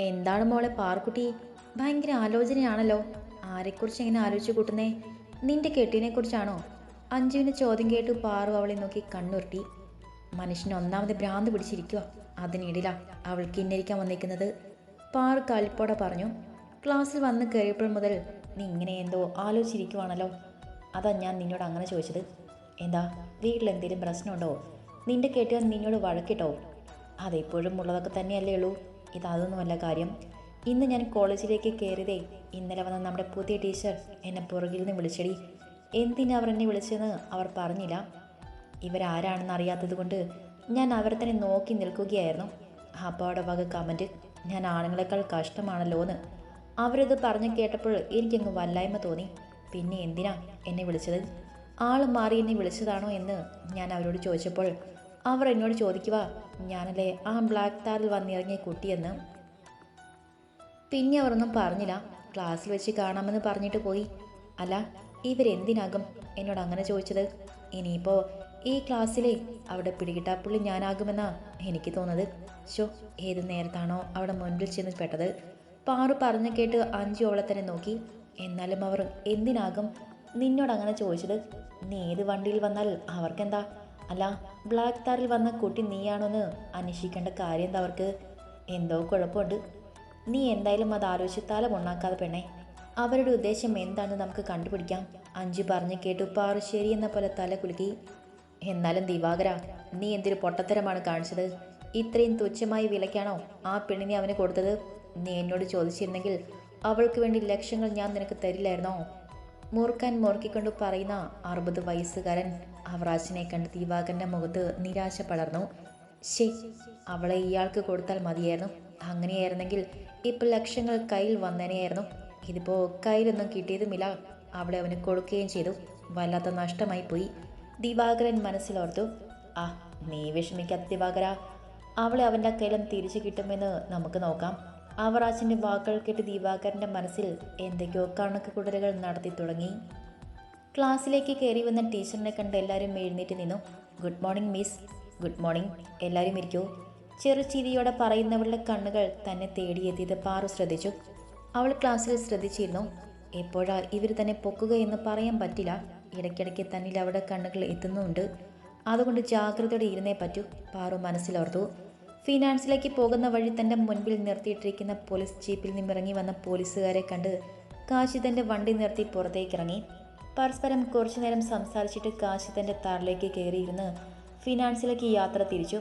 എന്താണ് മോളെ പാർക്കുട്ടി ഭയങ്കര ആലോചനയാണല്ലോ. ആരെക്കുറിച്ച് ഇങ്ങനെ ആലോചിച്ച് കൂട്ടുന്നേ? നിന്റെ കെട്ടിനെ കുറിച്ചാണോ അഞ്ജുവിന്റെ ചോദ്യം കേട്ട് പാറു അവളെ നോക്കി കണ്ണുരുട്ടി. മനുഷ്യന് ഒന്നാമത് ഭ്രാന്ത് പിടിച്ചിരിക്കുക അതിനിടില അവൾ കിന്നരിക്കാൻ വന്നിരിക്കുന്നത്. പാറു കളിപ്പോടെ പറഞ്ഞു ക്ലാസ്സിൽ വന്ന് കയറിയപ്പോൾ മുതൽ നീ ഇങ്ങനെ എന്തോ ആലോചിച്ചിരിക്കുവാണല്ലോ. അതാ ഞാൻ നിന്നോട് അങ്ങനെ ചോദിച്ചത്. എന്താ വീട്ടിൽ എന്തെങ്കിലും പ്രശ്നമുണ്ടോ? നിന്റെ കെട്ടിയാൽ നിന്നോട് വഴക്കിട്ടോ? അതെപ്പോഴും ഉള്ളതൊക്കെ തന്നെയല്ലേ ഉള്ളൂ. ഇത് അതൊന്നുമല്ല കാര്യം? ഇന്ന് ഞാൻ കോളേജിലേക്ക് കയറിയതേ ഇന്നലെ വന്ന നമ്മുടെ പുതിയ ടീച്ചർ എന്നെ പുറകിൽ നിന്ന് വിളിച്ചടി. എന്തിനാ അവർ എന്നെ വിളിച്ചതെന്ന് അവർ പറഞ്ഞില്ല. ഇവരാരാണെന്ന് അറിയാത്തത് കൊണ്ട് ഞാൻ അവരെ തന്നെ നോക്കി നിൽക്കുകയായിരുന്നു. അപ്പാടെ വക കമന്റ് ഞാൻ ആണുങ്ങളെക്കാൾ കഷ്ടമാണല്ലോ എന്ന്. അവരത് പറഞ്ഞു കേട്ടപ്പോൾ എനിക്കങ്ങ് വല്ലായ്മ തോന്നി. പിന്നെ എന്തിനാ എന്നെ വിളിച്ചത്? ആൾ മാറി എന്നെ വിളിച്ചതാണോ എന്ന് ഞാൻ അവരോട് ചോദിച്ചപ്പോൾ അവർ എന്നോട് ചോദിക്കുക ഞാനല്ലേ ആ ബ്ലാക്ക് താറിൽ വന്നിറങ്ങിയ കുട്ടിയെന്ന് പിന്നെ അവരൊന്നും പറഞ്ഞില്ല. ക്ലാസ്സിൽ വെച്ച് കാണാമെന്ന് പറഞ്ഞിട്ട് പോയി. അല്ല ഇവരെന്തിനാകും? എന്നോട് അങ്ങനെ ചോദിച്ചത്. ഇനിയിപ്പോൾ ഈ ക്ലാസ്സിലെ അവിടെ പിടികിട്ടാപ്പുള്ളി ഞാനാകുമെന്നാ എനിക്ക് തോന്നുന്നത്. ഷോ ഏത് നേരത്താണോ അവിടെ മുൻപിൽ ചെന്ന് പെട്ടത്? പാറു പറഞ്ഞു കേട്ട് അഞ്ചു അവളെ തന്നെ നോക്കി. എന്നാലും അവർ എന്തിനാകും? നിന്നോട് അങ്ങനെ ചോദിച്ചത്. നീ ഏത് വണ്ടിയിൽ വന്നാൽ അവർക്കെന്താ? അല്ല ബ്ലാക്ക് താറിൽ വന്ന കുട്ടി നീയാണോന്ന് അന്വേഷിക്കേണ്ട കാര്യം എന്താ അവർക്ക്? എന്തോ കുഴപ്പമുണ്ട്. നീ എന്തായാലും അത് ആലോചിച്ച് തല മുണ്ണാക്കാതെ പെണ്ണേ. അവരുടെ ഉദ്ദേശം എന്താണെന്ന് നമുക്ക് കണ്ടുപിടിക്കാം. അഞ്ചു പറഞ്ഞു കേട്ടു പാറു ശരിയെന്ന പോലെ തല കുലുക്കി. എന്നാലും ദിവാകര നീ എന്തൊരു പൊട്ടത്തരമാണ് കാണിച്ചത്. ഇത്രയും തുച്ഛമായി വിലയ്ക്കാണോ ആ പെണ്ണിനെ അവന് കൊടുത്തത്? നീ എന്നോട് ചോദിച്ചിരുന്നെങ്കിൽ അവൾക്ക് വേണ്ടി ലക്ഷങ്ങൾ ഞാൻ നിനക്ക് തരില്ലായിരുന്നോ? മുറുക്കാൻ മുറുക്കിക്കൊണ്ട് പറയുന്ന അറുപത് വയസ്സുകാരൻ അവറാജിനെ കണ്ട് ദിവാകരന്റെ മുഖത്ത് നിരാശ പടർന്നു. ശേ അവളെ ഇയാൾക്ക് കൊടുത്താൽ മതിയായിരുന്നു. അങ്ങനെയായിരുന്നെങ്കിൽ ഇപ്പൊ ലക്ഷങ്ങൾ കയ്യിൽ വന്നേനെയായിരുന്നു. ഇതിപ്പോൾ കയ്യിലൊന്നും കിട്ടിയതുമില്ല. അവളെ അവന് കൊടുക്കുകയും ചെയ്തു. വല്ലാത്ത നഷ്ടമായി പോയി. ദിവാകരൻ മനസ്സിലോർത്തു ആ നീ വിഷമിക്കാത്ത ദിവാകര. അവളെ അവന്റെ കയ്യിലും തിരിച്ചു കിട്ടുമെന്ന് നമുക്ക് നോക്കാം. അവറാച്ചിന്റെ വാക്കുകൾ കേട്ട് ദിവാകരന്റെ മനസ്സിൽ എന്തൊക്കെയോ കണക്ക് കുടലുകൾ നടത്തി തുടങ്ങി. ക്ലാസ്സിലേക്ക് കയറി വന്ന ടീച്ചറിനെ കണ്ട് എല്ലാവരും എഴുന്നേറ്റ് നിന്നു. Good morning miss. Good morning. എല്ലാവരും ഇരിക്കൂ. ചെറുചിരിയോടെ പറയുന്നവളുടെ കണ്ണുകൾ തന്നെ തേടിയെത്തിയത് പാറു ശ്രദ്ധിച്ചു. അവൾ ക്ലാസ്സിൽ ശ്രദ്ധിച്ചിരുന്നു. എപ്പോഴാ ഇവർ തന്നെ പൊക്കുക എന്ന് പറയാൻ പറ്റില്ല? ഇടയ്ക്കിടയ്ക്ക് തന്നിൽ അവിടെ കണ്ണുകൾ എത്തുന്നുണ്ട്. അതുകൊണ്ട് ജാഗ്രതയോടെ ഇരുന്നേ പറ്റൂ പാറു മനസ്സിലോർത്തു. ഫിനാൻസിലേക്ക് പോകുന്ന വഴി തന്റെ മുൻപിൽ നിർത്തിയിട്ടിരിക്കുന്ന പോലീസ് ജീപ്പിൽ നിന്നിറങ്ങി വന്ന പോലീസുകാരെ കണ്ട് കാശി തന്റെ വണ്ടി നിർത്തി പുറത്തേക്കിറങ്ങി. പരസ്പരം കുറച്ചു നേരം സംസാരിച്ചിട്ട് കാശി തന്റെ താറിലേക്ക് കയറിയിരുന്ന് ഫിനാൻസിലേക്ക് യാത്ര തിരിച്ചു.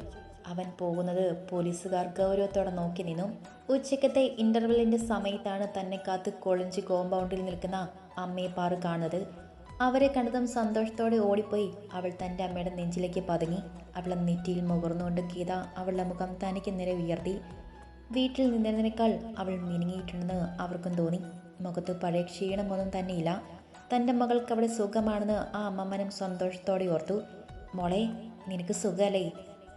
അവൻ പോകുന്നത് പോലീസുകാർ ഗൗരവത്തോടെ നോക്കി നിന്നു. ഉച്ചക്കത്തെ ഇന്റർവെല്ലിന്റെ സമയത്താണ് തന്നെ കാത്ത് കൊളഞ്ച് കോമ്പൗണ്ടിൽ നിൽക്കുന്ന അമ്മയെ പാറു കാണുന്നത്. അവരെ കണ്ടതും സന്തോഷത്തോടെ ഓടിപ്പോയി. അവൾ തന്റെ അമ്മയുടെ നെഞ്ചിലേക്ക് പതുങ്ങി. അവളെ നെറ്റിയിൽ മുകർന്നുകൊണ്ട് ഗീത അവളുടെ മുഖം തനിക്ക് നേരെ ഉയർത്തി. വീട്ടിൽ നിന്നതിനേക്കാൾ അവൾ മിനുങ്ങിയിട്ടുണ്ടെന്ന് അവർക്കും തോന്നി. മുഖത്ത് പഴയ ക്ഷീണമൊന്നും തന്നെയില്ല. തന്റെ മകൾക്ക് അവിടെ സുഖമാണെന്ന് ആ അമ്മമ്മനും സന്തോഷത്തോടെ ഓർത്തു. മോളെ നിനക്ക് സുഖമല്ലേ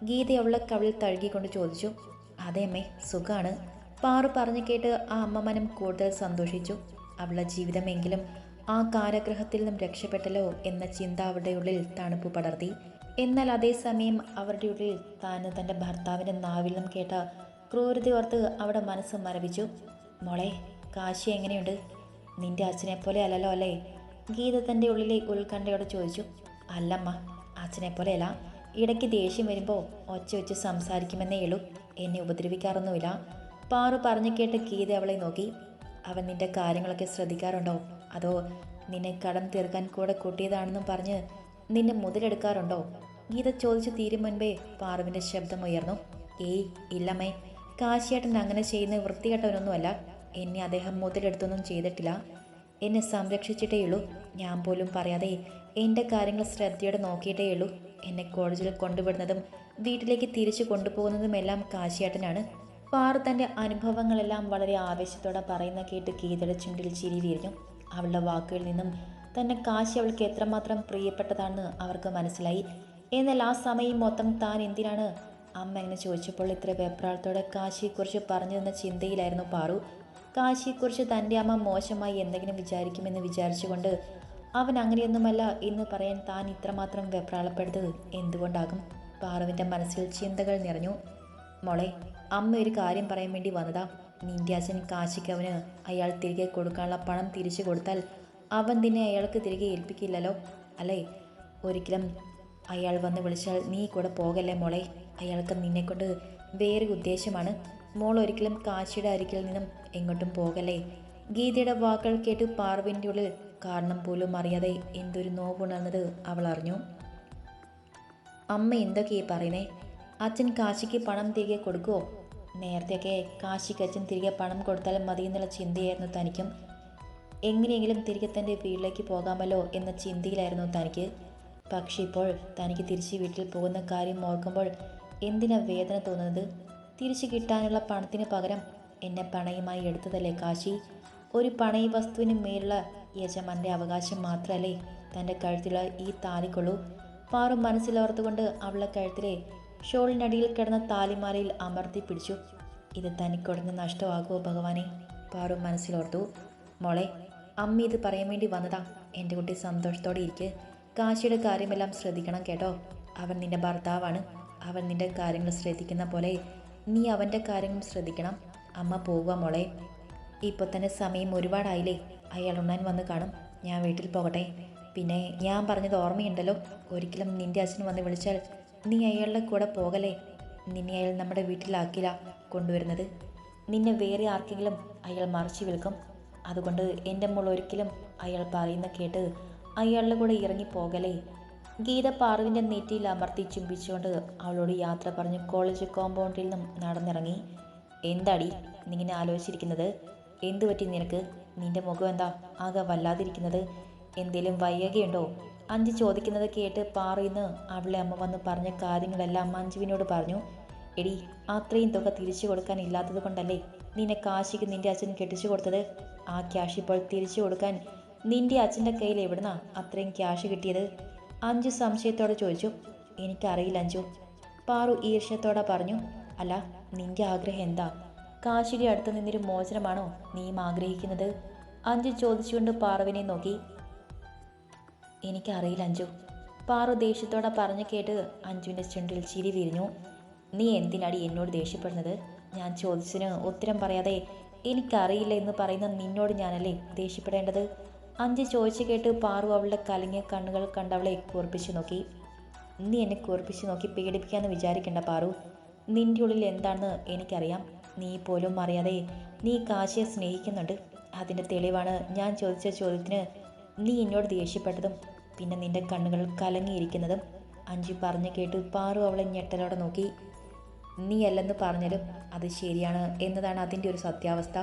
ഗീത അവളെ കവിളിൽ തഴുകിക്കൊണ്ട് ചോദിച്ചു. അതെ അമ്മേ സുഖമാണ് പാറു പറഞ്ഞു കേട്ട് ആ അമ്മമ്മനും കൂടുതൽ സന്തോഷിച്ചു. അവളുടെ ജീവിതമെങ്കിലും ആ കാരഗ്രഹത്തിൽ നിന്നും രക്ഷപ്പെട്ടല്ലോ എന്ന ചിന്ത അവരുടെ ഉള്ളിൽ തണുപ്പ് പടർത്തി. എന്നാൽ അതേസമയം അവരുടെ ഉള്ളിൽ താൻ തന്റെ ഭർത്താവിന്റെ നാവിൽ നിന്നും കേട്ട ക്രൂരതയോർത്ത് അവിടെ മനസ്സ് മരവിച്ചു. മോളെ കാശി എങ്ങനെയുണ്ട്? നിന്റെ അച്ഛനെ പോലെ അല്ലല്ലോ അല്ലേ? ഗീത തന്റെ ഉള്ളിലെ ഉത്കണ്ഠയോടെ ചോദിച്ചു അല്ലമ്മ അച്ഛനെ പോലെയല്ല ഇടയ്ക്ക് ദേഷ്യം വരുമ്പോൾ ഒച്ച വെച്ച് സംസാരിക്കുമെന്നേ ഉള്ളൂ. എന്നെ ഉപദ്രവിക്കാറൊന്നുമില്ല. പാറു പറഞ്ഞു കേട്ട് ഗീത അവളെ നോക്കി. അവൻ നിന്റെ കാര്യങ്ങളൊക്കെ ശ്രദ്ധിക്കാറുണ്ടോ? അതോ നിന്നെ കടം തീർക്കാൻ കൂടെ കൂട്ടിയതാണെന്നും പറഞ്ഞ് നിന്നെ മുതലെടുക്കാറുണ്ടോ? ഗീത ചോദിച്ചു തീരും മുൻപേ പാറുവിന്റെ ശബ്ദം ഉയർന്നു. ഏയ് ഇല്ലമ്മേ. കാശിയേട്ടൻ അങ്ങനെ ചെയ്യുന്ന വൃത്തികെട്ടവനൊന്നുമല്ല. എന്നെ അദ്ദേഹം മുതലെടുത്തൊന്നും ചെയ്തിട്ടില്ല. എന്നെ സംരക്ഷിച്ചിട്ടേയുള്ളൂ ഞാൻ പോലും പറയാതെ എന്റെ കാര്യങ്ങൾ ശ്രദ്ധയോടെ നോക്കിയിട്ടേയുള്ളൂ എന്നെ കോളേജിൽ കൊണ്ടുവിടുന്നതും വീട്ടിലേക്ക് തിരിച്ചു കൊണ്ടുപോകുന്നതുമെല്ലാം കാശിയേട്ടനാണ്. പാറു തന്റെ അനുഭവങ്ങളെല്ലാം വളരെ ആവേശത്തോടെ പറയുന്ന കേട്ട് ഗീതയുടെ ചുണ്ടിൽ ചിരി വീരിഞ്ഞു. അവളുടെ വാക്കുകളിൽ നിന്നും തന്നെ കാശി അവൾക്ക് എത്രമാത്രം പ്രിയപ്പെട്ടതാണെന്ന് അവർക്ക് മനസ്സിലായി. എന്നാൽ ആ സമയം മൊത്തം താൻ എന്തിനാണ്? അമ്മ എങ്ങനെ ചോദിച്ചപ്പോൾ ഇത്ര വെപ്രാളത്തോടെ കാശിയെക്കുറിച്ച് പറഞ്ഞു തന്ന ചിന്തയിലായിരുന്നു പാറു. കാശിയെക്കുറിച്ച് തന്റെ അമ്മ മോശമായി എന്തെങ്കിലും വിചാരിക്കുമെന്ന് വിചാരിച്ചുകൊണ്ട് അവൻ അങ്ങനെയൊന്നുമല്ല എന്ന് പറയാൻ താൻ ഇത്രമാത്രം വെപ്രാളപ്പെടുത്തത് എന്തുകൊണ്ടാകും? പാറുവിന്റെ മനസ്സിൽ ചിന്തകൾ നിറഞ്ഞു. മോളെ അമ്മ ഒരു കാര്യം പറയാൻ വേണ്ടി വന്നതാ. നിന്റെ അച്ഛൻ കാശിക്ക് അവന് അയാൾ തിരികെ കൊടുക്കാനുള്ള പണം തിരിച്ചു കൊടുത്താൽ അവൻ നിന്നെ അയാൾക്ക് തിരികെ ഏൽപ്പിക്കില്ലല്ലോ അല്ലേ? ഒരിക്കലും അയാൾ വന്ന് വിളിച്ചാൽ നീ കൂടെ പോകല്ലേ മോളെ? അയാൾക്ക് നിന്നെക്കൊണ്ട് വേറെ ഉദ്ദേശമാണ്. മോൾ ഒരിക്കലും കാശിയുടെ അരികിൽ നിന്നും എങ്ങോട്ടും പോകല്ലേ? ഗീതയുടെ വാക്കുകൾ കേട്ട് പാർവിന്റെ ഉള്ളിൽ കാരണം പോലും അറിയാതെ എന്തൊരു നോവുണർന്നത് അവൾ അറിഞ്ഞു. അമ്മ എന്തൊക്കെയാ പറയുന്നേ? അച്ഛൻ കാശിക്ക് പണം തിരികെ കൊടുക്കുമോ നേരത്തെയൊക്കെ കാശിക്ക് അച്ഛൻ തിരികെ പണം കൊടുത്താൽ മതി എന്നുള്ള ചിന്തയായിരുന്നു തനിക്കും. എങ്ങനെയെങ്കിലും തിരികെ തന്റെ വീട്ടിലേക്ക് പോകാമല്ലോ എന്ന ചിന്തയിലായിരുന്നു തനിക്ക്. പക്ഷേ ഇപ്പോൾ തനിക്ക് തിരിച്ച് വീട്ടിൽ പോകുന്ന കാര്യം ഓർക്കുമ്പോൾ എന്തിനാ വേദന തോന്നുന്നത്? തിരിച്ചു കിട്ടാനുള്ള പണത്തിന് പകരം എന്നെ പണയുമായി എടുത്തതല്ലേ കാശി? ഒരു പണയ വസ്തുവിന് മേലുള്ള യജമാന്റെ അവകാശം മാത്രമല്ലേ തന്റെ കഴുത്തിലെ ഈ താലിക്കൊള്ളൂ? പാറു മനസ്സിലോർത്തുകൊണ്ട് അവളുടെ കഴുത്തിലെ ഷോളിനടിയിൽ കിടന്ന താലിമാലയിൽ അമർത്തി പിടിച്ചു. ഇത് തനിക്കൊടഞ്ഞ് നഷ്ടമാകുമോ ഭഗവാനെ? പാറു മനസ്സിലോർത്തു. മോളെ അമ്മ ഇത് പറയാൻ വേണ്ടി വന്നതാ. എന്റെ കുട്ടി സന്തോഷത്തോടെ ഇരിക്ക്. കാശിയുടെ കാര്യമെല്ലാം ശ്രദ്ധിക്കണം കേട്ടോ. അവൻ നിന്റെ ഭർത്താവാണ്. അവൻ നിന്റെ കാര്യങ്ങൾ ശ്രദ്ധിക്കുന്ന പോലെ നീ അവന്റെ കാര്യങ്ങൾ ശ്രദ്ധിക്കണം. അമ്മ പോവുക മോളെ. ഇപ്പോൾ തന്നെ സമയം ഒരുപാടായില്ലേ. അയാൾ ഉണ്ണാൻ വന്ന് കാണും. ഞാൻ വീട്ടിൽ പോകട്ടെ. പിന്നെ ഞാൻ പറഞ്ഞത് ഓർമ്മയുണ്ടല്ലോ. ഒരിക്കലും നിന്റെ അച്ഛൻ വന്ന് വിളിച്ചാൽ നീ അയാളുടെ കൂടെ പോകലേ നിന്നെ അയാൾ നമ്മുടെ വീട്ടിലാക്കില്ല കൊണ്ടുവരുന്നത്. നിന്നെ വേറെ ആർക്കെങ്കിലും അയാൾ മറിച്ച് വിൽക്കും. അതുകൊണ്ട് എന്റെ മോൾ ഒരിക്കലും അയാൾ പറയുന്ന കേട്ട് അയാളുടെ കൂടെ ഇറങ്ങി പോകലേ ഗീത പാറുവിന്റെ നെറ്റിയിൽ അമർത്തി ചുംബിച്ചുകൊണ്ട് അവളോട് യാത്ര പറഞ്ഞ് കോളേജ് കോമ്പൗണ്ടിൽ നിന്നും നടന്നിറങ്ങി. എന്താടി നീങ്ങനെ ആലോചിച്ചിരിക്കുന്നത്? എന്തു പറ്റി നിനക്ക്? നിന്റെ മുഖം എന്താ ആകെ വല്ലാതിരിക്കുന്നത്? എന്തേലും വയ്യകയുണ്ടോ അഞ്ച് ചോദിക്കുന്നത് കേട്ട് പാറുയിന്ന് അവളെ അമ്മ വന്ന് പറഞ്ഞ കാര്യങ്ങളെല്ലാം മഞ്ജുവിനോട് പറഞ്ഞു. എടി അത്രയും തുക തിരിച്ചു കൊടുക്കാൻ ഇല്ലാത്തത് കൊണ്ടല്ലേ നിന്നെ കാശിക്ക് നിന്റെ അച്ഛൻ കെട്ടിച്ചു കൊടുത്തത്? ആ ക്യാഷ് ഇപ്പോൾ തിരിച്ചു കൊടുക്കാൻ നിന്റെ അച്ഛന്റെ കയ്യിൽ എവിടുന്നാ അത്രയും ക്യാഷ് കിട്ടിയത്? അഞ്ചു സംശയത്തോടെ ചോദിച്ചു. എനിക്കറിയില്ല അഞ്ചു പാറു ഈർഷ്യത്തോടെ പറഞ്ഞു. അല്ല നിന്റെ ആഗ്രഹം എന്താ? കാശിയുടെ അടുത്ത് നിന്നൊരു മോചനമാണോ നീയും ആഗ്രഹിക്കുന്നത്? അഞ്ചു ചോദിച്ചുകൊണ്ട് പാറുവിനെ നോക്കി. എനിക്കറിയില്ല അഞ്ചു പാറു ദേഷ്യത്തോടെ പറഞ്ഞു കേട്ട് അഞ്ചുവിന്റെ ചുണ്ടിൽ ചിരി വിരിഞ്ഞു. നീ എന്തിനാടി എന്നോട് ദേഷ്യപ്പെടുന്നത്? ഞാൻ ചോദിച്ചതിന് ഉത്തരം പറയാതെ എനിക്കറിയില്ല എന്ന് പറയുന്ന നിന്നോട് ഞാനല്ലേ ദേഷ്യപ്പെടേണ്ടത്? അഞ്ച് ചോദിച്ചു കേട്ട് പാറു അവളുടെ കലങ്ങിയ കണ്ണുകൾ കണ്ട് അവളെ കൂർപ്പിച്ചു നോക്കി. നീ എന്നെ കൂർപ്പിച്ചു നോക്കി പേടിപ്പിക്കാമെന്ന് വിചാരിക്കണ്ട പാറു. നിന്റെ ഉള്ളിൽ എന്താണെന്ന് എനിക്കറിയാം. നീ പോലും അറിയാതെ നീ കാശിയെ സ്നേഹിക്കുന്നുണ്ട്. അതിന്റെ തെളിവാണ് ഞാൻ ചോദിച്ച ചോദ്യത്തിന് നീ എന്നോട് ദേഷ്യപ്പെട്ടതും പിന്നെ നിന്റെ കണ്ണുകൾ കലങ്ങിയിരിക്കുന്നതും. അഞ്ചു പറഞ്ഞു കേട്ട് പാറു അവളെ ഞെട്ടലോടെ നോക്കി. നീ അല്ലെന്ന് പറഞ്ഞാലും അത് ശരിയാണ് എന്നതാണ് അതിന്റെ ഒരു സത്യാവസ്ഥ.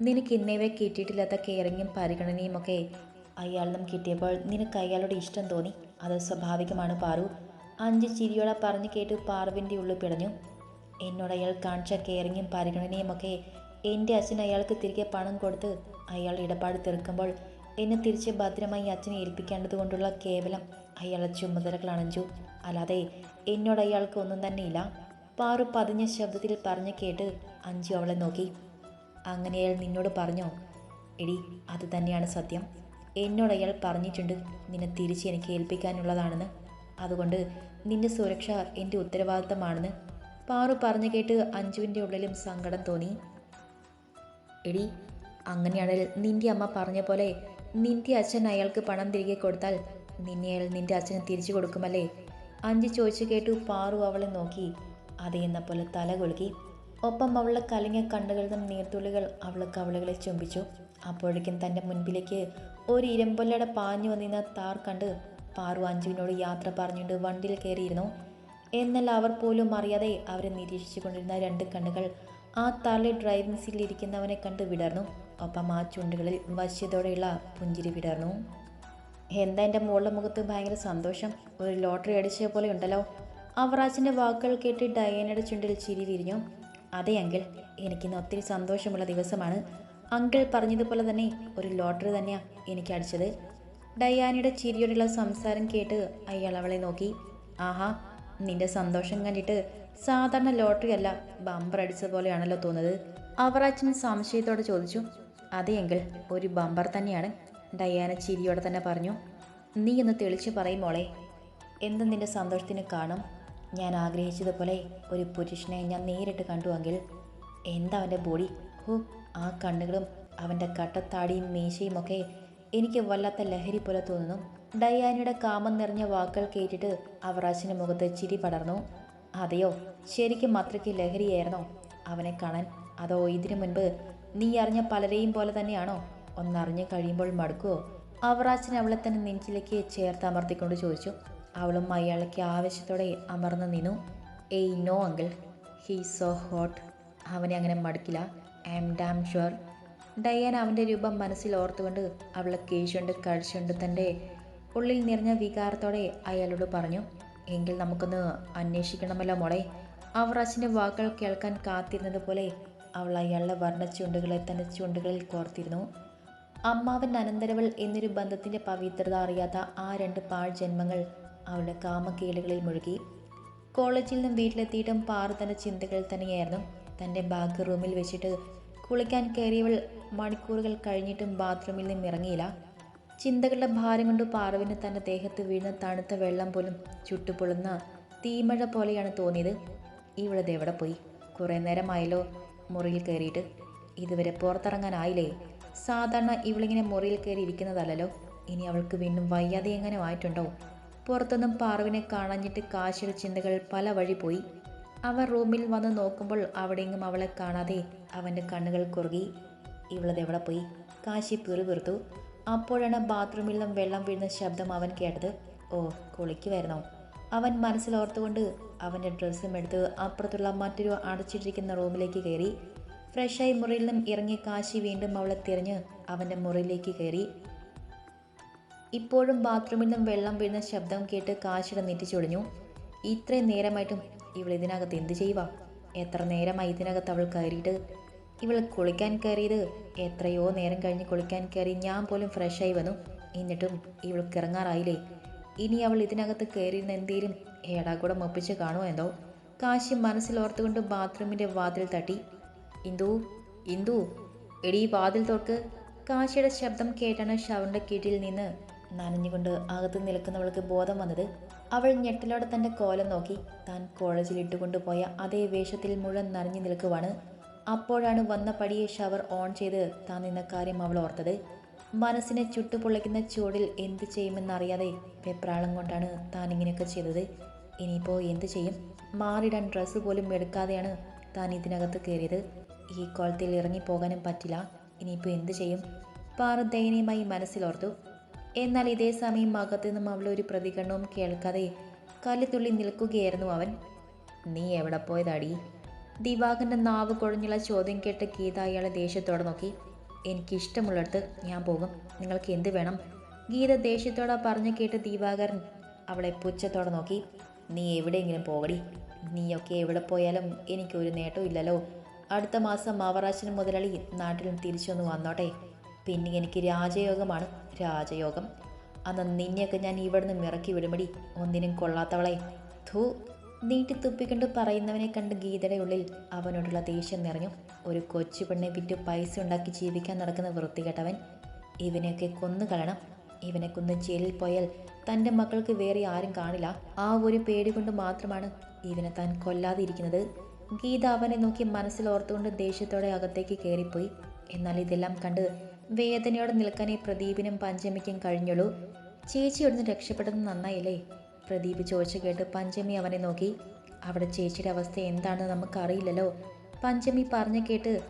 നിനക്ക് ഇന്നേവരെ കിട്ടിയിട്ടില്ലാത്ത കെയറിങ്ങും പരിഗണനയും ഒക്കെ അയാളിനും കിട്ടിയപ്പോൾ നിനക്ക് അയാളോട് ഇഷ്ടം തോന്നി. അത് സ്വാഭാവികമാണ് പാറു. അഞ്ച് ചിരിയോടെ പറഞ്ഞു കേട്ട് പാറുവിന്റെ ഉള്ളു പിടഞ്ഞു. എന്നോട് അയാൾ കാണിച്ച കെയറിങ്ങും പരിഗണനയും ഒക്കെ എന്റെ അച്ഛൻ അയാൾക്ക് തിരികെ പണം കൊടുത്ത് അയാൾ ഇടപാട് തീർക്കുമ്പോൾ എന്നെ തിരിച്ച് ഭദ്രമായി അച്ഛനെ ഏൽപ്പിക്കേണ്ടത് കൊണ്ടുള്ള കേവലം അയാളുടെ ചുമതലകളാണഞ്ചു അല്ലാതെ എന്നോട് അയാൾക്ക് ഒന്നും തന്നെയില്ല. പാറു പതിഞ്ഞ ശബ്ദത്തിൽ പറഞ്ഞു കേട്ട് അഞ്ചു അവളെ നോക്കി. അങ്ങനെ അയാൾ നിന്നോട് പറഞ്ഞോ? എടി അത് തന്നെയാണ് സത്യം. എന്നോട് അയാൾ പറഞ്ഞിട്ടുണ്ട് നിന്നെ തിരിച്ച് എനിക്ക് ഏൽപ്പിക്കാനുള്ളതാണെന്ന്. അതുകൊണ്ട് നിന്റെ സുരക്ഷ എന്റെ ഉത്തരവാദിത്തമാണെന്ന്. പാറു പറഞ്ഞു കേട്ട് അഞ്ജുവിന്റെ ഉള്ളിലും സങ്കടം തോന്നി. എടി അങ്ങനെയാണെങ്കിൽ നിന്റെ അമ്മ പറഞ്ഞ പോലെ നിന്റെ അച്ഛൻ അയാൾക്ക് പണം തിരികെ കൊടുത്താൽ നിന്നെ അയാൾ നിന്റെ അച്ഛന് തിരിച്ചു കൊടുക്കുമല്ലേ? അഞ്ചു ചോദിച്ചു കേട്ടു പാറു അവളെ നോക്കി. അതേ എന്ന പോലെ തല കുലുക്കി. ഒപ്പം അവളുടെ കലങ്ങിയ കണ്ണുകളുടെ നീർത്തുള്ളികൾ അവളെ കവളുകളെ ചുംബിച്ചു. അപ്പോഴേക്കും തന്റെ മുൻപിലേക്ക് ഒരു ഇരമ്പൊല്ലയുടെ പാഞ്ഞു വന്നിരുന്ന താർ കണ്ട് പാറു അഞ്ജുവിനോട് യാത്ര പറഞ്ഞുകൊണ്ട് വണ്ടിയിൽ കയറിയിരുന്നു. എന്നാൽ അവർ പോലും അറിയാതെ അവരെ നിരീക്ഷിച്ചു കൊണ്ടിരുന്ന രണ്ട് കണ്ണുകൾ ആ താറിലെ ഡ്രൈവിംഗ് സീറ്റിൽ ഇരിക്കുന്നവനെ കണ്ട് വിടർന്നു. ഒപ്പം ആ ചുണ്ടുകളിൽ വശ്യതയോടെയുള്ള പുഞ്ചിരി വിടർന്നു. എന്താ എന്റെ മോളുടെ മുഖത്ത് ഭയങ്കര സന്തോഷം? ഒരു ലോട്ടറി അടിച്ച പോലെ ഉണ്ടല്ലോ. അവറാച്ചിന്റെ വാക്കുകൾ കേട്ട് ഡയനയുടെ ചുണ്ടിൽ ചിരി വിരിഞ്ഞു. അതെ അങ്കിൾ എനിക്കിന്ന് ഒത്തിരി സന്തോഷമുള്ള ദിവസമാണ്. അങ്കിൾ പറഞ്ഞതുപോലെ തന്നെ ഒരു ലോട്ടറി തന്നെയാണ് എനിക്ക് അടിച്ചത്. ഡയാനയുടെ ചിരിയോടുള്ള സംസാരം കേട്ട് അയാൾ അവളെ നോക്കി. ആഹാ നിന്റെ സന്തോഷം കണ്ടിട്ട് സാധാരണ ലോട്ടറി അല്ല ബമ്പർ അടിച്ചത് പോലെയാണല്ലോ തോന്നുന്നത്. അവറാച്ചൻ സംശയത്തോടെ ചോദിച്ചു. അതെയെങ്കിൽ ഒരു ബമ്പർ തന്നെയാണ് ഡയാന ചിരിയോടെ തന്നെ പറഞ്ഞു. നീ ഒന്ന് തെളിച്ച് പറയും മോളെ. എന്ത് നിന്റെ സന്തോഷത്തിന് കാണും? ഞാൻ ആഗ്രഹിച്ചതുപോലെ ഒരു പുരുഷനെ ഞാൻ നേരിട്ട് കണ്ടുവെങ്കിൽ എന്താ അവന്റെ ബോഡി? ഹോ ആ കണ്ണുകളും അവന്റെ കട്ടത്താടിയും മീശയും ഒക്കെ എനിക്ക് വല്ലാത്ത ലഹരി പോലെ തോന്നുന്നു. ഡയാനയുടെ കാമം നിറഞ്ഞ വാക്കുകൾ കേട്ടിട്ട് അവറാശിന്റെ മുഖത്ത് ചിരി പടർന്നു. അതെയോ? ശരിക്കും അത്രയ്ക്ക് ലഹരിയായിരുന്നോ? അവനെ കാണാൻ അതോ ഇതിനു മുൻപ് നീ അറിഞ്ഞ പലരെയും പോലെ തന്നെയാണോ? ഒന്നറിഞ്ഞു കഴിയുമ്പോൾ മടുക്കുവോ? അവറാച്ചൻ അവളെ തന്നെ നെഞ്ചിലേക്ക് ചേർത്ത് അമർത്തിക്കൊണ്ട് ചോദിച്ചു. അവളും അയാൾക്ക് ആവശ്യത്തോടെ അമർന്ന് നിന്നു. ഏയ് no uncle. He so hot. അവനെ അങ്ങനെ മടുക്കില്ല. I'm damn sure Diane അവന്റെ രൂപം മനസ്സിൽ ഓർത്തുകൊണ്ട് അവളെ കേശുണ്ട് കഴിച്ചുകൊണ്ട് തന്റെ ഉള്ളിൽ നിറഞ്ഞ വികാരത്തോടെ അയാളോട് പറഞ്ഞു എങ്കിൽ നമുക്കൊന്ന് അന്വേഷിക്കണമല്ലോ മോളെ. അവർ അച്ഛന്റെ വാക്കുകൾ കേൾക്കാൻ കാത്തിരുന്നത് പോലെ അവൾ അയാളുടെ വർണ ചുണ്ടുകളെ തന്റെ ചുണ്ടുകളിൽ കോർത്തിരുന്നു. അമ്മാവൻ അനന്തരവൾ എന്നൊരു ബന്ധത്തിന്റെ പവിത്രത അറിയാത്ത ആ രണ്ട് പാഴ് ജന്മങ്ങൾ അവളുടെ കാമക്കേളുകളിൽ മുഴുകി. കോളേജിൽ നിന്നും വീട്ടിലെത്തിയിട്ടും പാറു ചിന്തകൾ തന്നെയായിരുന്നു തന്റെ ബാക്ക് റൂമിൽ വെച്ചിട്ട് കുളിക്കാൻ കയറിയവൾ മണിക്കൂറുകൾ കഴിഞ്ഞിട്ടും ബാത്റൂമിൽ നിന്നും ഇറങ്ങിയില്ല. ചിന്തകളുടെ ഭാരം കൊണ്ട് പാറുവിന് തന്റെ ദേഹത്ത് വീഴുന്ന തണുത്ത വെള്ളം പോലും ചുട്ടുപൊള്ളുന്ന തീമഴ പോലെയാണ് തോന്നിയത്. ഇവിടെ എവിടെ പോയി? കുറേ നേരമായല്ലോ മുറിയിൽ കയറിയിട്ട്. ഇതുവരെ പുറത്തിറങ്ങാനായില്ലേ സാധാരണ ഇവളിങ്ങനെ മുറിയിൽ കയറി ഇരിക്കുന്നതല്ലല്ലോ ഇനി അവൾക്ക് വീണ്ടും വയ്യാതെ എങ്ങനെ ആയിട്ടുണ്ടോ? പുറത്തൊന്നും പാറുവിനെ കാണാഞ്ഞിട്ട് കാശിയുടെ ചിന്തകൾ പല വഴി പോയി. അവർ റൂമിൽ വന്ന് നോക്കുമ്പോൾ അവിടെയെങ്കിലും അവളെ കാണാതെ അവന്റെ കണ്ണുകൾ കുറുകി. ഇവളതെവിടെ പോയി? കാശി പിറുപിറുത്തു അപ്പോഴാണ് ബാത്റൂമിൽ നിന്നും വെള്ളം വീഴുന്ന ശബ്ദം അവൻ കേട്ടത്. ഓ കുളിക്കുമായിരുന്നോ അവൻ മനസ്സിലോർത്തുകൊണ്ട് അവന്റെ ഡ്രസ്സും എടുത്ത് അപ്പുറത്തുള്ള മറ്റൊരു അടച്ചിട്ടിരിക്കുന്ന റൂമിലേക്ക് കയറി. ഫ്രഷായി മുറിയിൽ നിന്നും ഇറങ്ങി കാശി വീണ്ടും അവളെ തിരഞ്ഞ് അവന്റെ മുറിയിലേക്ക് കയറി. ഇപ്പോഴും ബാത്റൂമിൽ നിന്നും വെള്ളം വീഴുന്ന ശബ്ദം കേട്ട് കാശിയുടെ നെറ്റിച്ചൊടിഞ്ഞു ഇത്രയും നേരമായിട്ടും ഇവൾ ഇതിനകത്ത് എന്ത് ചെയ്യുക എത്ര നേരമായി ഇതിനകത്ത് അവൾ കയറിയിട്ട്? ഇവൾ കുളിക്കാൻ കയറിയത് എത്രയോ നേരം കഴിഞ്ഞ് കുളിക്കാൻ കയറി ഞാൻ പോലും ഫ്രഷായി വന്നു. എന്നിട്ടും ഇവൾക്ക് ഇറങ്ങാറായില്ലേ? ഇനി അവൾ ഇതിനകത്ത് കയറിയിരുന്ന എന്തേലും ഏടാകൂടം മൊപ്പിച്ച് കാണുമോ എന്തോ? കാശി മനസ്സിലോർത്തുകൊണ്ട് ബാത്റൂമിന്റെ വാതിൽ തട്ടി. ഇന്ദു ഇന്ദു എടീ വാതിൽ തോർക്ക് കാശിയുടെ ശബ്ദം കേട്ടാണ് ഷവറിന്റെ കീഴിൽ നിന്ന് നനഞ്ഞുകൊണ്ട് അകത്ത് നിൽക്കുന്നവൾക്ക് ബോധം വന്നത് അവൾ ഞെട്ടലോടെ തന്റെ കോലം നോക്കി. താൻ കോളേജിൽ ഇട്ടുകൊണ്ടുപോയ അതേ വേഷത്തിൽ മുഴുവൻ നനഞ്ഞു നിൽക്കുവാണ്. അപ്പോഴാണ് വന്ന പടിയെ ഷവർ ഓൺ ചെയ്ത് താൻ നിന്ന കാര്യം അവൾ ഓർത്തത്. മനസ്സിനെ ചുട്ടുപൊള്ളിക്കുന്ന ചൂടിൽ എന്ത് ചെയ്യുമെന്നറിയാതെ വെപ്രാളം കൊണ്ടാണ് താൻ ഇങ്ങനെയൊക്കെ ചെയ്തത്. ഇനിയിപ്പോൾ എന്ത് ചെയ്യും? മാറിടാൻ ഡ്രസ്സ് പോലും എടുക്കാതെയാണ് താൻ ഇതിനകത്ത് കയറിയത്. ഈ കുളത്തിൽ ഇറങ്ങിപ്പോകാനും പറ്റില്ല. ഇനിയിപ്പോൾ എന്ത് ചെയ്യും? പാറ ദയനീയമായി മനസ്സിലോർത്തു. എന്നാൽ ഇതേ സമയം അകത്തു നിന്നും അവൾ ഒരു പ്രതികരണവും കേൾക്കാതെ കല്ലുതുള്ളി നിൽക്കുകയായിരുന്നു അവൻ. നീ എവിടെ പോയതാടി? ദിവാകന്റെ നാവ് കുഴഞ്ഞുള്ള ചോദ്യം കേട്ട് ഗീത അയാളെ ദേഷ്യത്തോടെ നോക്കി. എനിക്കിഷ്ടമുള്ളിടത്ത് ഞാൻ പോകും. നിങ്ങൾക്ക് എന്ത് വേണം? ഗീത ദേഷ്യത്തോടെ പറഞ്ഞു കേട്ട് ദിവാകരൻ അവളെ പുച്ഛത്തോടെ നോക്കി. നീ എവിടെയെങ്കിലും പോകടി. നീയൊക്കെ എവിടെ പോയാലും എനിക്കൊരു നേട്ടവും ഇല്ലല്ലോ. അടുത്ത മാസം അവറാശൻ മുതലാളി നാട്ടിലും തിരിച്ചൊന്ന് വന്നോട്ടെ. പിന്നെ എനിക്ക് രാജയോഗമാണ്. രാജയോഗം. അന്ന് നിന്നെയൊക്കെ ഞാൻ ഇവിടുന്ന് ഇറക്കി വിടുമടി. ഒന്നിനും കൊള്ളാത്തവളെ. ധൂ നീട്ടി തുപ്പിക്കൊണ്ട് പറയുന്നവനെ കണ്ട് ഗീതയുടെ ഉള്ളിൽ അവനോടുള്ള ദേഷ്യം നിറഞ്ഞു. ഒരു കൊച്ചു പെണ്ണെ വിറ്റ് പൈസ ഉണ്ടാക്കി ജീവിക്കാൻ നടക്കുന്ന വൃത്തികെട്ടവൻ. ഇവനെയൊക്കെ കൊന്നു കളയണം. ഇവനെ കൊന്ന് ജയിലിൽ പോയാൽ തന്റെ മക്കൾക്ക് വേറെ ആരും കാണില്ല. ആ ഒരു പേടി കൊണ്ട് മാത്രമാണ് ഇവനെ താൻ കൊല്ലാതിരിക്കുന്നത്. ഗീത അവനെ നോക്കി മനസ്സിലോർത്തുകൊണ്ട് ദേഷ്യത്തോടെ അകത്തേക്ക് കയറിപ്പോയി. എന്നാൽ ഇതെല്ലാം കണ്ട് വേദനയോടെ നിൽക്കാനേ പ്രദീപിനും പഞ്ചമിക്കും കഴിഞ്ഞുള്ളൂ. ചേച്ചി ഇവിടുന്ന് രക്ഷപ്പെടുന്നത് നന്നായില്ലേ? പ്രദീപ് ചോദിച്ചു കേട്ട് പഞ്ചമി അവനെ നോക്കി. അവിടെ ചേച്ചിയുടെ അവസ്ഥ എന്താണെന്ന് നമുക്കറിയില്ലല്ലോ. പഞ്ചമി പറഞ്ഞു കേട്ട്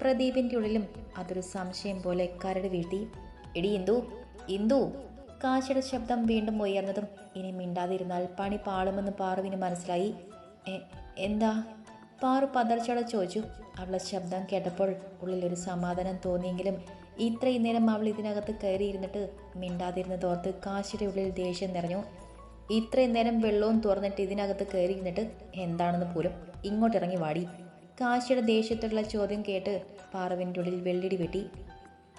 പ്രദീപിന്റെ ഉള്ളിലും അതൊരു സംശയം പോലെ കരട് വീട്ടി എടി ഇന്ദു ഇന്ദു കാശയുടെ ശബ്ദം വീണ്ടും ഉയർന്നതും ഇനി മിണ്ടാതിരുന്നാൽ പണി പാളുമെന്ന് പാറുവിന് മനസ്സിലായി. "എ- എന്താ? പാറു പതർച്ചയോടെ ചോദിച്ചു. അവളുടെ ശബ്ദം കേട്ടപ്പോൾ ഉള്ളിലൊരു സമാധാനം തോന്നിയെങ്കിലും ഇത്രയും നേരം അവൾ ഇതിനകത്ത് കയറിയിരുന്നിട്ട് മിണ്ടാതിരുന്നതോർത്ത് കാശിയുടെ ഉള്ളിൽ ദേഷ്യം നിറഞ്ഞു. ഇത്രയും നേരം വെള്ളവും തുറന്നിട്ട് ഇതിനകത്ത് കയറിയിരുന്നിട്ട് എന്താണെന്ന് പോലും ഇങ്ങോട്ടിറങ്ങി വാടി. കാശിയുടെ ദേഷ്യത്തോടുള്ള ചോദ്യം കേട്ട് പാറവിന്റെ ഉള്ളിൽ വെള്ളിടി വെട്ടി.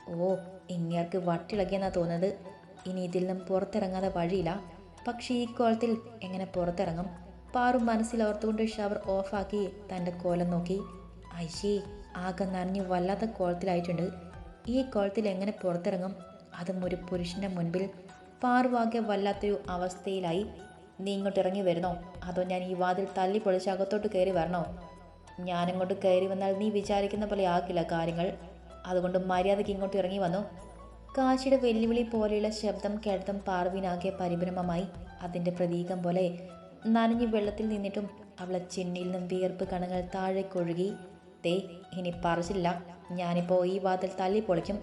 ഓ ഇങ്ങേർക്ക് വട്ടിളകിയെന്നാ തോന്നുന്നത്. ഇനി ഇതിൽ നിന്നും പുറത്തിറങ്ങാതെ വഴിയില്ല. പക്ഷേ ഈ കോലത്തിൽ എങ്ങനെ പുറത്തിറങ്ങും? പാറു മനസ്സിലോർത്തുകൊണ്ട് ഷവർ ഓഫാക്കി തന്റെ കോലം നോക്കി. ഐശി ആകെ നനഞ്ഞു വല്ലാത്ത കോലത്തിലായിട്ടുണ്ട്. ഈ കോളത്തിൽ എങ്ങനെ പുറത്തിറങ്ങും? അതും ഒരു പുരുഷന്റെ മുൻപിൽ പാർവാകെ വല്ലാത്തൊരു അവസ്ഥയിലായി. നീ ഇങ്ങോട്ട് ഇറങ്ങി വരുന്നോ? അതോ ഞാൻ ഈ വാതിൽ തല്ലി പൊളിച്ച് അകത്തോട്ട് കയറി വരണോ? ഞാനിങ്ങോട്ട് കയറി വന്നാൽ നീ വിചാരിക്കുന്ന പോലെ ആക്കില്ല കാര്യങ്ങൾ. അതുകൊണ്ട് മര്യാദയ്ക്ക് ഇങ്ങോട്ട് ഇറങ്ങി വന്നു? കാശിയുടെ വെല്ലുവിളി പോലെയുള്ള ശബ്ദം കേട്ടതും പാർവിനാകെ പരിഭ്രമമായി. അതിന്റെ പ്രതീകം പോലെ നനഞ്ഞു വെള്ളത്തിൽ നിന്നിട്ടും അവളെ ചെന്നിയിൽ നിന്നും വിയർപ്പ് കണങ്ങൾ താഴേക്കൊഴുകി തേ ഇനി പറച്ചില്ല. ഞാനിപ്പോൾ ഈ വാതിൽ തല്ലി പൊളിക്കും.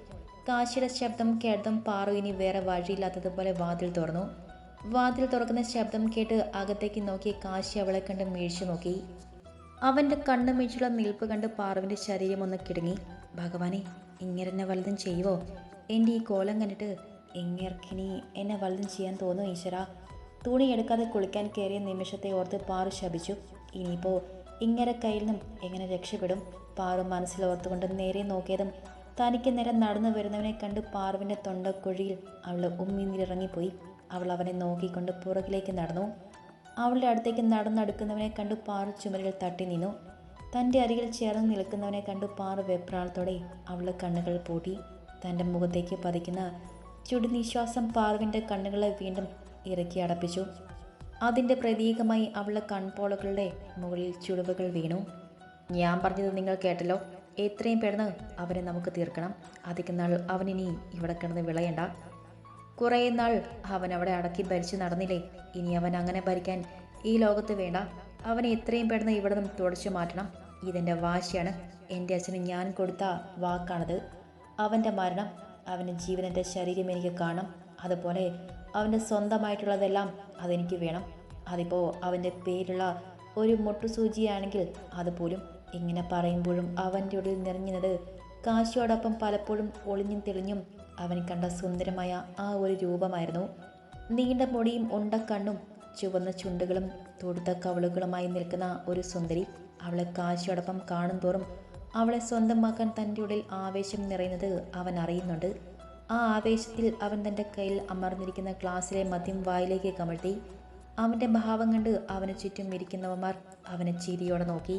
കാശിയുടെ ശബ്ദം കേട്ടതും പാറു ഇനി വേറെ വഴിയില്ലാത്തതുപോലെ വാതിൽ തുറന്നു. വാതിൽ തുറക്കുന്ന ശബ്ദം കേട്ട് അകത്തേക്ക് നോക്കി കാശി അവളെ കണ്ട് മീഴ്ച്ചു നോക്കി. അവന്റെ കണ്ണ് മിഴിച്ചുള്ള നിൽപ്പ് കണ്ട് പാറുവിന്റെ ശരീരം ഒന്ന് കിടുങ്ങി. ഭഗവാനെ ഇങ്ങനെ തന്നെ വലുതും ചെയ്യുവോ? എന്റെ ഈ കോലം കണ്ടിട്ട് ഇങ്ങേർക്കിനി എന്നെ വലുതും ചെയ്യാൻ തോന്നുന്നു ഈശ്വര? തുണി എടുക്കാതെ കുളിക്കാൻ കയറിയ നിമിഷത്തെ ഓർത്ത് പാറു ശപിച്ചു. ഇനിയിപ്പോൾ ഇങ്ങനെ കയ്യിൽ നിന്നും എങ്ങനെ രക്ഷപ്പെടും? പാറു മനസ്സിലോർത്തുകൊണ്ട് നേരെ നോക്കിയതും തനിക്ക് നേരെ നടന്നു വരുന്നവനെ കണ്ട് പാറുവിന്റെ തൊണ്ടക്കുഴിയിൽ അവൾ ഉമ്മിന്നിറങ്ങിപ്പോയി അവൾ അവനെ നോക്കിക്കൊണ്ട് പുറകിലേക്ക് നടന്നു. അവളുടെ അടുത്തേക്ക് നടന്നടുക്കുന്നവനെ കണ്ടു പാറു ചുമരിൽ തട്ടി നിന്നു. തന്റെ അരികിൽ ചേർന്ന് നിൽക്കുന്നവനെ കണ്ട് പാറു വെപ്രാളത്തോടെ അവളുടെ കണ്ണുകൾ പൂട്ടി. തന്റെ മുഖത്തേക്ക് പതിക്കുന്ന ചുടുനിശ്വാസം പാറുവിന്റെ കണ്ണുകളെ വീണ്ടും ഇറക്കി അടപ്പിച്ചു. അതിന്റെ പ്രതീകമായി അവളെ കൺപോളകളുടെ മുകളിൽ ചുളിവുകൾ വീണു. ഞാൻ പറഞ്ഞത് നിങ്ങൾ കേട്ടല്ലോ. എത്രയും പെടുന്ന് അവനെ നമുക്ക് തീർക്കണം. അധികം നാൾ അവനിനി ഇവിടെ കിടന്ന് വിളയണ്ട. കുറേ നാൾ അവൻ അവിടെ അടക്കി ഭരിച്ച് നടന്നില്ലേ? ഇനി അവൻ അങ്ങനെ ഭരിക്കാൻ ഈ ലോകത്ത് വേണ്ട. അവനെ എത്രയും പെടുന്ന് ഇവിടെ നിന്ന് തുടച്ചു മാറ്റണം. ഇതെന്റെ വാശിയാണ്. എന്റെ അച്ഛന് ഞാൻ കൊടുത്ത വാക്കാണത്. അവന്റെ മരണം അവന്റെ ജീവനന്റെ ശരീരം എനിക്ക് കാണണം. അതുപോലെ അവന്റെ സ്വന്തമായിട്ടുള്ളതെല്ലാം അതെനിക്ക് വേണം. അതിപ്പോൾ അവന്റെ പേരുള്ള ഒരു മുട്ടുസൂചിയാണെങ്കിൽ അതുപോലും ഇങ്ങനെ പറയുമ്പോഴും അവന്റെ ഉള്ളിൽ നിറഞ്ഞത് കാശിയോടൊപ്പം പലപ്പോഴും ഒളിഞ്ഞും തെളിഞ്ഞും അവൻ കണ്ട സുന്ദരമായ ആ ഒരു രൂപമായിരുന്നു. നീണ്ട മുടിയും ഉണ്ടക്കണ്ണും ചുവന്ന ചുണ്ടുകളും തൊടുത്ത കവളുകളുമായി നിൽക്കുന്ന ഒരു സുന്ദരി അവളെ കാശിയോടൊപ്പം കാണും തോറും അവളെ സ്വന്തമാക്കാൻ തന്റെ ഉള്ളിൽ ആവേശം നിറയുന്നത് അവൻ അറിയുന്നുണ്ട്. ആ ആവേശത്തിൽ അവൻ തന്റെ കയ്യിൽ അമർന്നിരിക്കുന്ന ഗ്ലാസ്സിലെ മദ്യം വായിലേക്ക് കമഴ്ത്തി അവന്റെ ഭാവം കണ്ട് അവന് ചുറ്റും ഇരിക്കുന്നവന്മാർ അവനെ ചിരിയോടെ നോക്കി.